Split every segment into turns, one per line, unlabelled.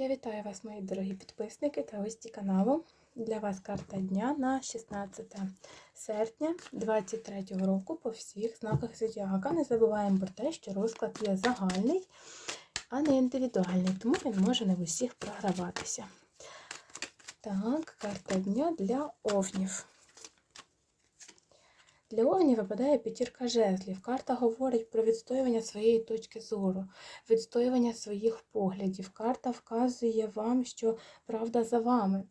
Я вітаю вас, мої дорогі підписники та гості каналу. Для вас карта дня на 16 серпня 2023 року по всіх знаках зодіака. Не забуваємо про те, що розклад є загальний, а не індивідуальний, тому він може не в усіх програватися. Так, карта дня для овнів. Для овнів випадає п'ятірка жезлів. Карта говорить про відстоювання своєї точки зору, відстоювання своїх поглядів. Карта вказує вам, що правда за вами,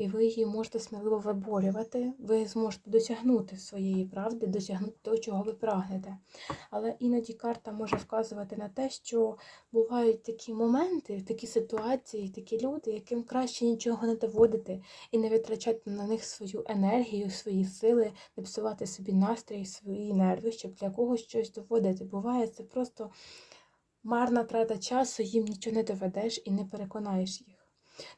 і ви її можете сміливо виборювати. Ви зможете досягнути своєї правди, досягнути того, чого ви прагнете. Але іноді карта може вказувати на те, що бувають такі моменти, такі ситуації, такі люди, яким краще нічого не доводити і не витрачати на них свою енергію, свої сили, не псувати собі настрій, свої нерви, щоб для когось щось доводити. Буває це просто марна трата часу, їм нічого не доведеш і не переконаєш їх.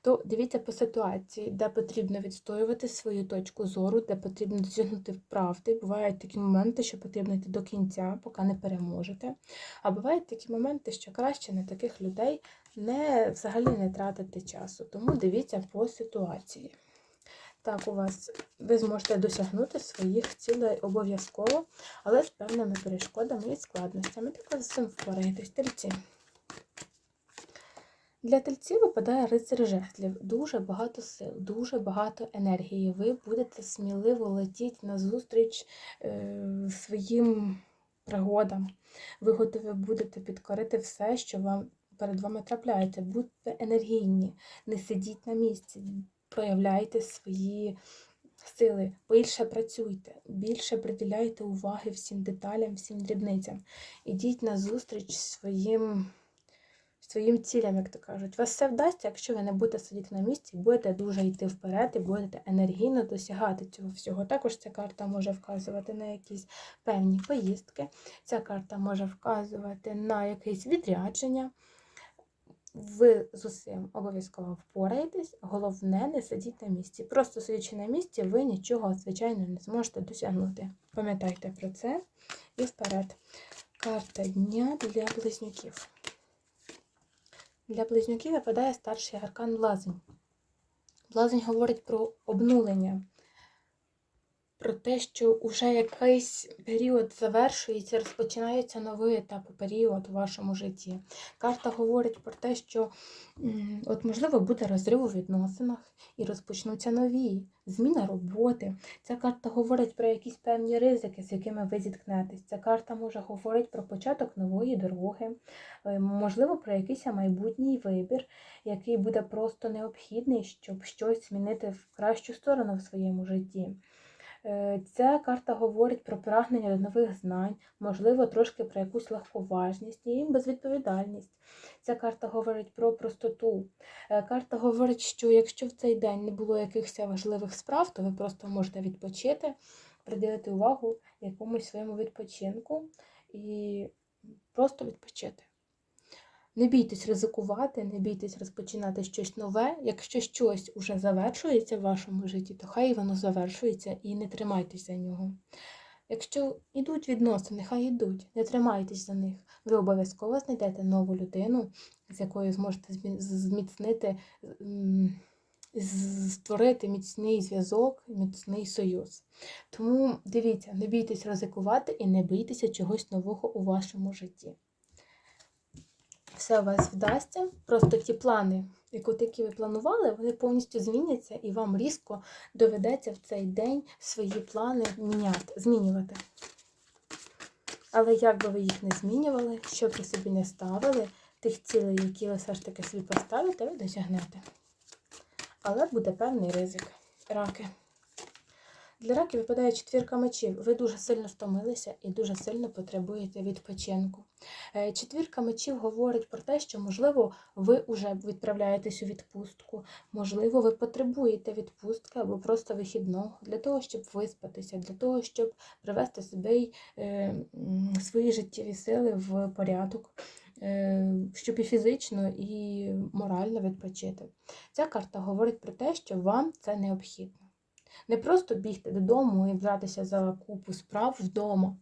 То дивіться по ситуації, де потрібно відстоювати свою точку зору, де потрібно досягнути правди. Бувають такі моменти, що потрібно йти до кінця, поки не переможете. А бувають такі моменти, що краще на таких людей не взагалі не тратити часу. Тому дивіться по ситуації. Так, у вас ви зможете досягнути своїх цілей обов'язково, але з певними перешкодами і складностями. Так ви з цим впораєтесь, тельці. Для тельців випадає рицар жезлів. Дуже багато сил, дуже багато енергії. Ви будете сміливо летіти назустріч е, своїм пригодам. Ви готові будете підкорити все, що вам перед вами трапляється. Будьте енергійні, не сидіть на місці, проявляйте свої сили, більше працюйте, більше приділяйте уваги всім деталям, всім дрібницям. Ідіть назустріч своїм своїм цілям, як то кажуть. Вас все вдасться, якщо ви не будете сидіти на місці, будете дуже йти вперед і будете енергійно досягати цього всього. Також ця карта може вказувати на якісь певні поїздки, ця карта може вказувати на якесь відрядження. Ви з усім обов'язково впораєтесь, головне не сидіть на місці. Просто сидячи на місці, ви нічого, звичайно, не зможете досягнути. Пам'ятайте про це і вперед. Карта дня для близнюків. Для близнюків випадає старший аркан Блазень. Блазень говорить про обнулення, про те, що вже якийсь період завершується, розпочинається новий етап, період у вашому житті. Карта говорить про те, що, от, можливо, буде розрив у відносинах і розпочнуться нові, зміна роботи. Ця карта говорить про якісь певні ризики, з якими ви зіткнетесь. Ця карта може говорити про початок нової дороги, е, можливо, про якийсь майбутній вибір, який буде просто необхідний, щоб щось змінити в кращу сторону в своєму житті. Е, ця карта говорить про прагнення до нових знань, можливо, трошки про якусь легковажність і безвідповідальність. Ця карта говорить про простоту. Е, карта говорить, що якщо в цей день не було якихось важливих справ, то ви просто можете відпочити, приділити увагу якомусь своєму відпочинку і просто відпочити. Не бійтесь ризикувати, не бійтесь розпочинати щось нове. Якщо щось уже завершується в вашому житті, то хай воно завершується і не тримайтесь за нього. Якщо йдуть відносини, хай йдуть, не тримайтесь за них. Ви обов'язково знайдете нову людину, з якою зможете зміцнити, створити міцний зв'язок, міцний союз. Тому дивіться, не бійтесь ризикувати і не бійтеся чогось нового у вашому житті все у вас вдасться. Просто ті плани, які ви планували, вони повністю зміняться, і вам різко доведеться в цей день свої плани міняти, змінювати. Але як би ви їх не змінювали, що б ви собі не ставили, тих цілей, які ви все ж таки собі поставите, ви досягнете. Але буде певний ризик. Раки. Для раків випадає четвірка мечів. Ви дуже сильно втомилися і дуже сильно потребуєте відпочинку. Е, четвірка мечів говорить про те, що, можливо, ви вже відправляєтесь у відпустку, можливо, ви потребуєте відпустки або просто вихідного для того, щоб виспатися, для того, щоб привести себе е, свої життєві сили в порядок. Е, щоб і фізично, і морально відпочити. Ця карта говорить про те, що вам це необхідно. Не просто бігти додому і братися за купу справ вдома,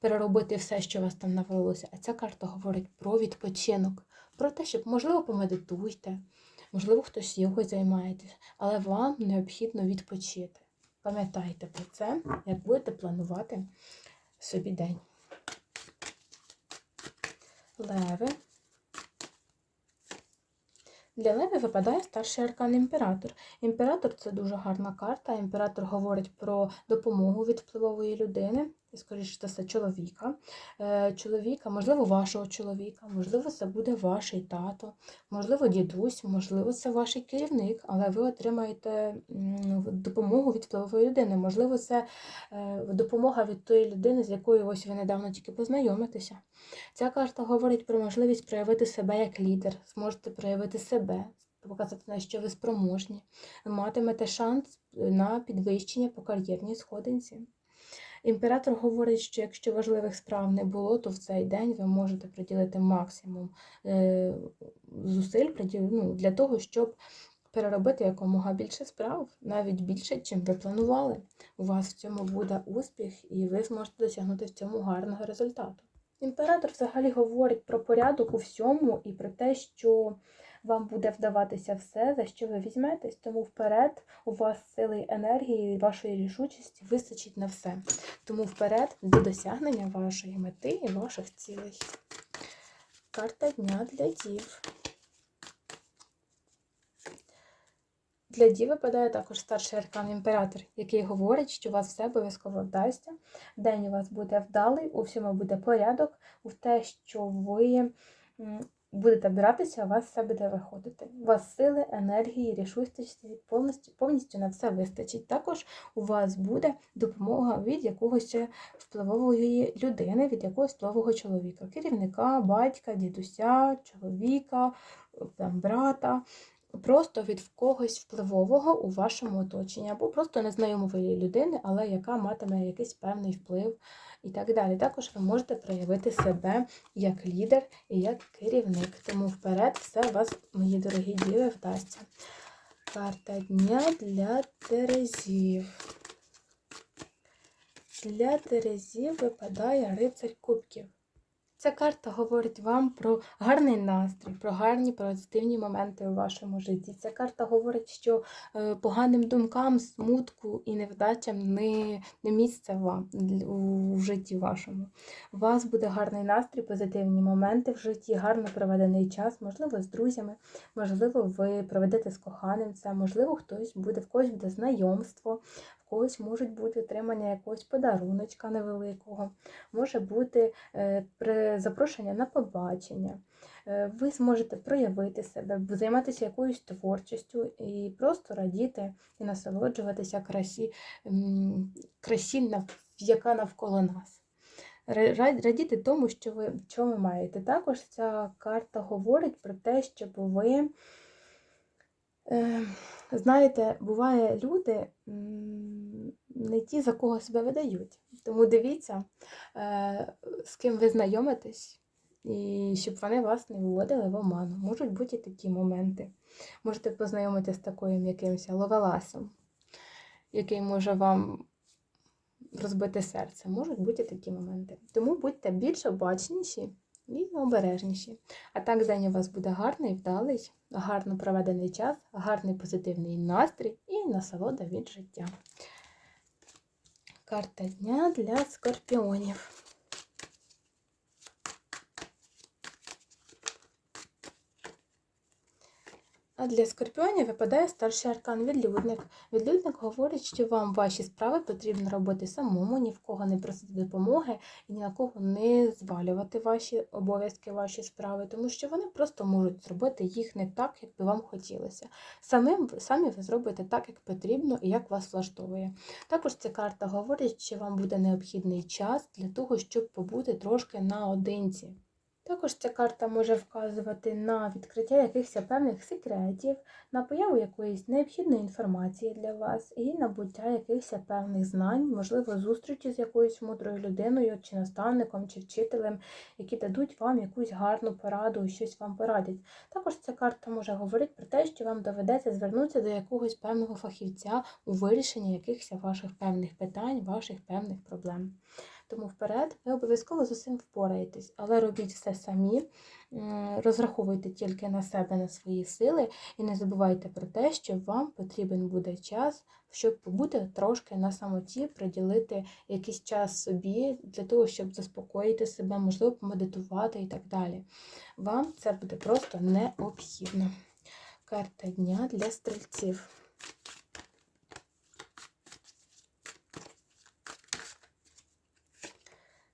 переробити все, що вас там навалилося. А ця карта говорить про відпочинок, про те, щоб, можливо, помедитуйте, можливо, хтось йогою займаєтесь, але вам необхідно відпочити. Пам'ятайте про це, як будете планувати собі день. Леви. Для Леви випадає старший аркан імператор. Імператор це дуже гарна карта. Імператор говорить про допомогу від впливової людини, і, скоріше за все, чоловіка. Е, Чоловіка, можливо, вашого чоловіка, можливо, це буде ваш тато, можливо, дідусь, можливо, це ваш керівник, але ви отримаєте допомогу від впливової людини. Можливо, це е, допомога від тої людини, з якою ось ви недавно тільки познайомитеся. Ця карта говорить про можливість проявити себе як лідер, зможете проявити себе, показати, на що ви спроможні, матимете шанс на підвищення по кар'єрній сходинці. Імператор говорить, що якщо важливих справ не було, то в цей день ви можете приділити максимум е, зусиль ну, для того, щоб переробити якомога більше справ, навіть більше, чим ви планували. У вас в цьому буде успіх, і ви зможете досягнути в цьому гарного результату. Імператор взагалі говорить про порядок у всьому і про те, що вам буде вдаватися все, за що ви візьметесь, тому вперед у вас сили енергії і вашої рішучості вистачить на все. Тому вперед до досягнення вашої мети і ваших цілей. Карта дня для дів. Для дів випадає також старший аркан імператор, який говорить, що у вас все обов'язково вдасться. День у вас буде вдалий, у всьому буде порядок, у те, що ви будете братися, у вас все буде виходити. У вас сили, енергії, рішучості повністю, повністю на все вистачить. Також у вас буде допомога від якогось впливової людини, від якогось впливового чоловіка, керівника, батька, дідуся, чоловіка, там, брата. Просто від когось впливового у вашому оточенні, або просто незнайомої людини, але яка матиме якийсь певний вплив і так далі. Також ви можете проявити себе як лідер і як керівник. Тому вперед все у вас, мої дорогі діви, вдасться. Карта дня для Терезів. Для Терезів випадає рицарь кубків. Ця карта говорить вам про гарний настрій, про гарні позитивні моменти у вашому житті. Ця карта говорить, що е, поганим думкам, смутку і невдачам не, не місце вам у, у житті вашому. У вас буде гарний настрій, позитивні моменти в житті, гарно проведений час, можливо, з друзями, можливо, ви проведете з коханим це, можливо, хтось буде, в когось буде знайомство, в когось можуть бути отримання якогось подаруночка невеликого, може бути е, запрошення на побачення. Е, Ви зможете проявити себе, займатися якоюсь творчістю і просто радіти і насолоджуватися красі, красі, яка навколо нас. Ра- ра- Радіти тому, що ви, що ви маєте. Також ця карта говорить про те, щоб ви Е, Знаєте, буває люди не ті, за кого себе видають. Тому дивіться, е, з ким ви знайомитесь, і щоб вони вас не вводили в оману. Можуть бути і такі моменти. Можете познайомитися з таким якимось ловеласом, який може вам розбити серце. Можуть бути і такі моменти. Тому будьте більш обачніші і обережніші. А так день у вас буде гарний, вдалий, гарно проведений час, гарний позитивний настрій і насолода від життя. Карта дня для скорпіонів. Для скорпіонів випадає старший аркан відлюдник. Відлюдник говорить, що вам ваші справи потрібно робити самому, ні в кого не просити допомоги і ні на кого не звалювати ваші обов'язки, ваші справи, тому що вони просто можуть зробити їх не так, як би вам хотілося. Самим самі ви зробите так, як потрібно і як вас влаштовує. Також ця карта говорить, що вам буде необхідний час для того, щоб побути трошки наодинці. Також ця карта може вказувати на відкриття якихось певних секретів, на появу якоїсь необхідної інформації для вас і набуття якихось певних знань, можливо, зустрічі з якоюсь мудрою людиною, чи наставником, чи вчителем, які дадуть вам якусь гарну пораду щось вам порадять. Також ця карта може говорити про те, що вам доведеться звернутися до якогось певного фахівця у вирішенні якихось ваших певних питань, ваших певних проблем. Тому вперед ви обов'язково з усім впораєтесь, але робіть все самі, розраховуйте тільки на себе, на свої сили, і не забувайте про те, що вам потрібен буде час, щоб побути трошки на самоті, приділити якийсь час собі для того, щоб заспокоїти себе, можливо, помедитувати і так далі. Вам це буде просто необхідно. Карта дня для стрільців.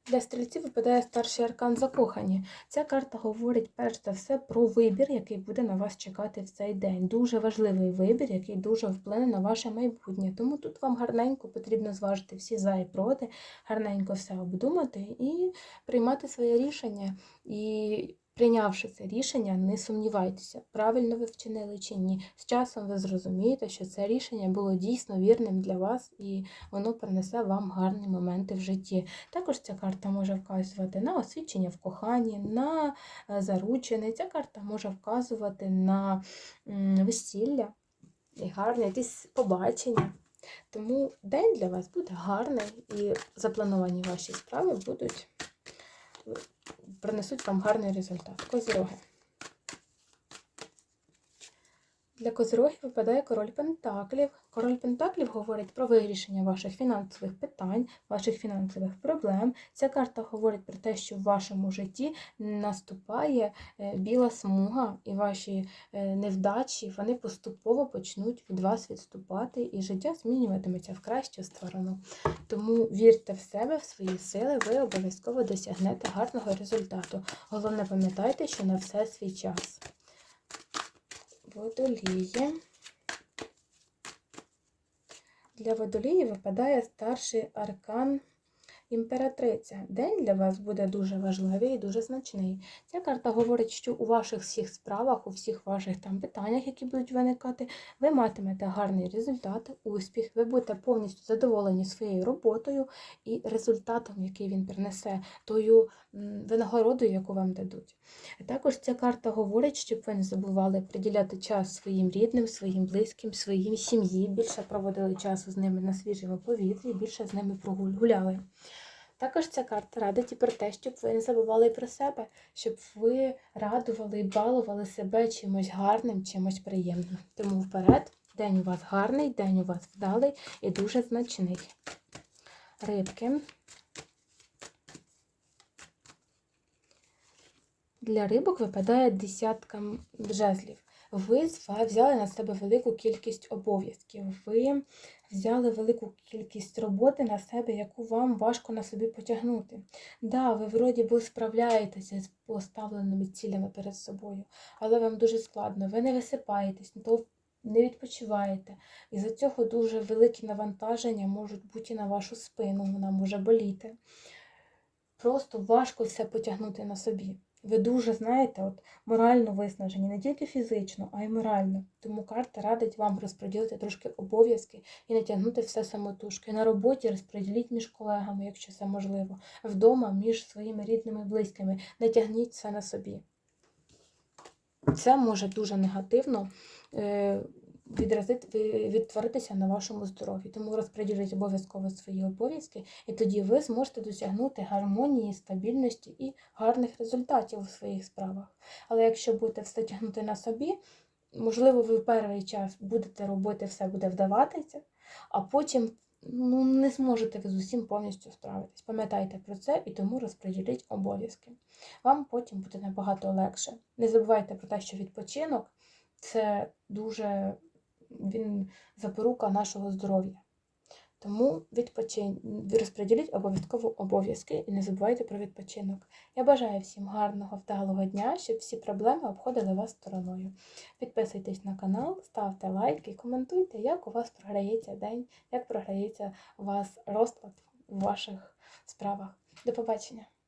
Для стрільців випадає старший аркан закохані. Ця карта говорить перш за все про вибір, який буде на вас чекати в цей день. Дуже важливий вибір, який дуже вплине на ваше майбутнє. Тому тут вам гарненько потрібно зважити всі за і проти, гарненько все обдумати і приймати своє рішення. І Прийнявши це рішення, не сумнівайтеся, правильно ви вчинили чи ні. З часом ви зрозумієте, що це рішення було дійсно вірним для вас і воно принесе вам гарні моменти в житті. Також ця карта може вказувати на освідчення в коханні, на е, заручини. Ця карта може вказувати на весілля і гарне якісь побачення. Тому день для вас буде гарний і заплановані ваші справи будуть принесуть вам гарний результат. Козіроги. Для козирогів випадає король Пентаклів. Король Пентаклів говорить про вирішення ваших фінансових питань, ваших фінансових проблем. Ця карта говорить про те, що в вашому житті наступає е, біла смуга, і ваші е, невдачі вони поступово почнуть від вас відступати, і життя змінюватиметься в кращу сторону. Тому вірте в себе, в свої сили, ви обов'язково досягнете гарного результату. Головне, пам'ятайте, що на все свій час водолії. Для водолії випадає старший аркан імператриця. День для вас буде дуже важливий і дуже значний. Ця карта говорить, що у ваших всіх справах, у всіх ваших там питаннях, які будуть виникати, ви матимете гарний результат, успіх, ви будете повністю задоволені своєю роботою і результатом, який він принесе, тою винагородою, яку вам дадуть. Також ця карта говорить, щоб ви не забували приділяти час своїм рідним, своїм близьким, своїм сім'ї, більше проводили часу з ними на свіжому повітрі, більше з ними прогуляли. Також ця карта радить і про те, щоб ви не забували про себе, щоб ви радували і балували себе чимось гарним, чимось приємним. Тому вперед, день у вас гарний, день у вас вдалий і дуже значний. Рибки. Для рибок випадає десятка жезлів. Ви взяли на себе велику кількість обов'язків, ви взяли велику кількість роботи на себе, яку вам важко на собі потягнути. Да, ви вроді би справляєтеся з поставленими цілями перед собою, але вам дуже складно, ви не висипаєтесь, не відпочиваєте. І за цього дуже великі навантаження можуть бути на вашу спину, вона може боліти. Просто важко все потягнути на собі. Ви дуже знаєте, от морально виснажені, не тільки фізично, а й морально. Тому карта радить вам розподілити трошки обов'язки і не тягнути все самотужки. На роботі розподіліть між колегами, якщо це можливо. Вдома між своїми рідними близькими. Не тягніть все на собі. Це може дуже негативно. Відразити, відтворитися на вашому здоров'ї. Тому розподіліть обов'язково свої обов'язки, і тоді ви зможете досягнути гармонії, стабільності і гарних результатів у своїх справах. Але якщо будете все тягнути на собі, можливо, ви в перший час будете робити, все буде вдаватися, а потім ну, не зможете ви з усім повністю справитись. Пам'ятайте про це і тому розподіліть обов'язки. Вам потім буде набагато легше. Не забувайте про те, що відпочинок це дуже він запорука нашого здоров'я. Тому відпочин... розподіліть обов'язково обов'язки і не забувайте про відпочинок. Я бажаю всім гарного, вдалого дня, щоб всі проблеми обходили вас стороною. Підписуйтесь на канал, ставте лайки, коментуйте, як у вас програється день, як програється у вас розклад у ваших справах. До побачення!